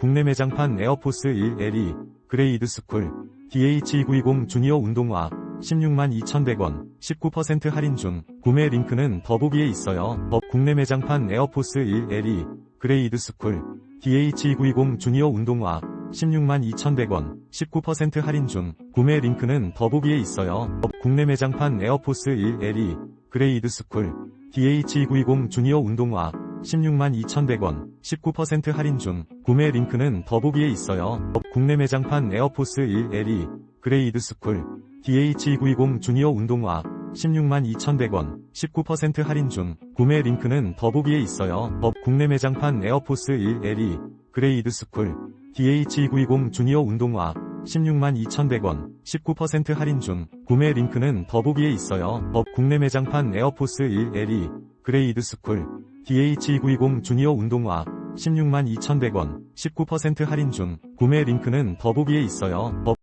국내 매장판 에어포스 1 LE 그레이드 스쿨 DH290 주니어 운동화 16만 2,100원 19% 할인 중 구매 링크는 더보기에 있어요. 법 국내 매장판 에어포스 1 LE 그레이드 스쿨 DH290 주니어 운동화 16만 2,100원 19% 할인 중 구매 링크는 더보기에 있어요. 법 국내 매장판 에어포스 1 LE 그레이드 스쿨 DH290 주니어 운동화 16만 2,100원 19% 할인 중 구매 링크는 더보기에 있어요. 법 국내 매장판 에어포스 1 LE 그레이드 스쿨 DH290 주니어 운동화 16만 2,100원 19% 할인 중 구매 링크는 더보기에 있어요. 법 국내 매장판 에어포스 1 LE 그레이드 스쿨 DH290 주니어 운동화 16만 2,100원 19% 할인 중 구매 링크는 더보기에 있어요. 법 국내 매장판 에어포스 1 LE 그레이드 스쿨 DH290 주니어 운동화 16만 2,100원 19% 할인 중 구매 링크는 더보기에 있어요. 법